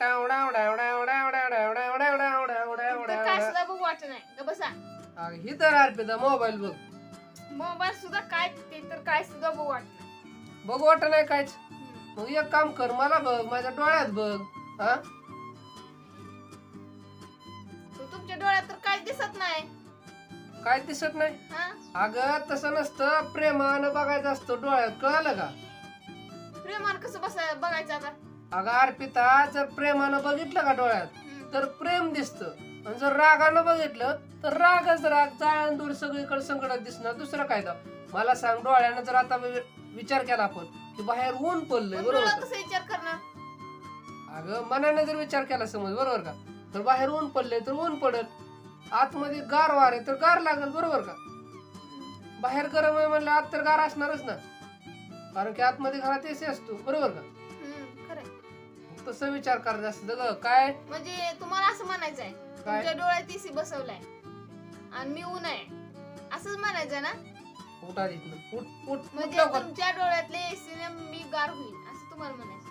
डाव डाव डाव डाव डाव डाव डाव डाव डाव डाव डाव डाव डाव. बघू वाटत नाही. ग बसा. अगं, ही तर अर्पिता मोबाईल बघ. मोबाईल सुद्धा काय ते तर काय सुद्धा बघू वाटत नाही. बघ वाटत नाही कायच हम्म. मग एक काम कर मला बघ माझ्या डोळ्यात बघ हा? तो तुमच्या डोळ्यात तर काय दिसत नाही. काय दिसत नाही? हा? अगं तसं नसतं. प्रेमानं बघायचं असतं डोळ्यात. कळलं का? प्रेमान कसं बसा बघायचं आता? अगं अर्पिता जर प्रेमानं बघितलं का डोळ्यात. तर प्रेम दिसतं. आणि जर रागानं बघितलं तर रागच राग जाळण दूर सगळीकडे संकटात दिसणार. दुसरं काय तर मला सांग डोळ्यानं जर आता विचार केला आपण की बाहेर ऊन पडलंय बरोबर? कसा विचार करणार? अगं मनाने जर विचार केला समज बरोबर का? तर बाहेर ऊन पडले तर ऊन पडल. आतमध्ये गार वार आहे तर गार लागल बरोबर का? बाहेर गरम आहे म्हणलं आत तर गार असणारच ना. कारण की आतमध्ये घरात एसी असतो बरोबर का? तसं विचार करायचं असतं ग. काय? म्हणजे तुम्हाला असं म्हणायचं आहे काय? तुमच्या डोळ्यात एसी बसवलाय आणि मी ऊन आहे. असंच म्हणायचं ना? उठा इथनं उठ उठ उठ म्हणजे लवकर. तुमच्या डोळ्यातले एसीने मी गार होईल असं तुम्हाला म्हणायचं